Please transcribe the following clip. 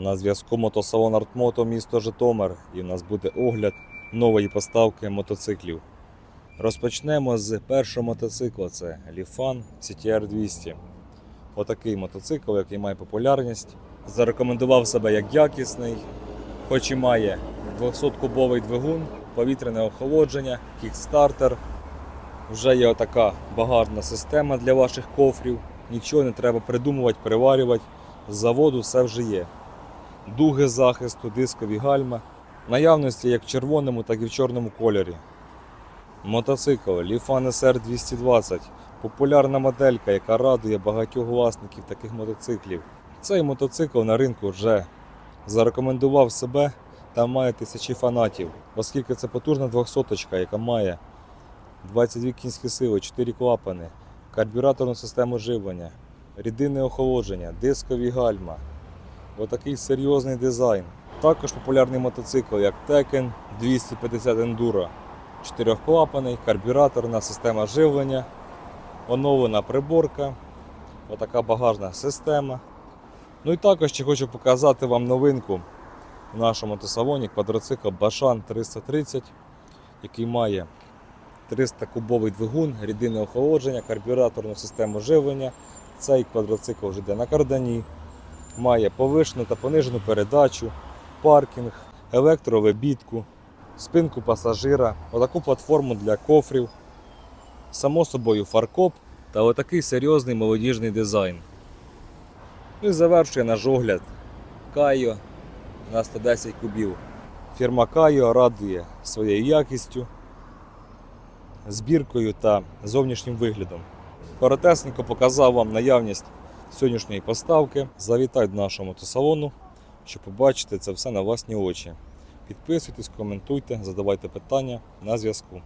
На зв'язку мотосалон Артмото місто Житомир і в нас буде огляд нової поставки мотоциклів. Розпочнемо з першого мотоцикла. Це Lifan CTR 200. Отакий мотоцикл, який має популярність. Зарекомендував себе як якісний, хоч і має 200-кубовий двигун, повітряне охолодження, кікстартер. Вже є отака багажна система для ваших кофрів. Нічого не треба придумувати, переварювати. З заводу все вже є. Дуги захисту, дискові гальма. Наявності як в червоному, так і в чорному кольорі. Мотоцикл Lifan SR 220 популярна моделька, яка радує багатьох власників таких мотоциклів. Цей мотоцикл на ринку вже зарекомендував себе та має тисячі фанатів, оскільки це потужна 200 яка має 22 кінські сили, 4 клапани, карбюраторну систему живлення, рідинне охолодження, дискові гальма. Отакий серйозний дизайн. Також популярний мотоцикл, як Tekken 250 Enduro. Чотирьохклапаний, карбюраторна система живлення, оновлена приборка, отака багажна система. Ну і також ще хочу показати вам новинку в нашому мотосалоні квадроцикл Bashan 330, який має 300 кубовий двигун, рідинне охолодження, карбюраторну систему живлення. Цей квадроцикл вже йде на кардані, має повишену та понижену передачу, паркінг, електровибітку, спинку пасажира, отаку платформу для кофрів, само собою фаркоп та отакий серйозний молодіжний дизайн. Ну і завершує наш огляд Кайо на 110 кубів. Фірма Кайо радує своєю якістю, збіркою та зовнішнім виглядом. Коротесенько показав вам наявність сьогоднішньої поставки. Завітайте до нашого мотосалону, щоб побачити це все на власні очі. Підписуйтесь, коментуйте, задавайте питання на зв'язку.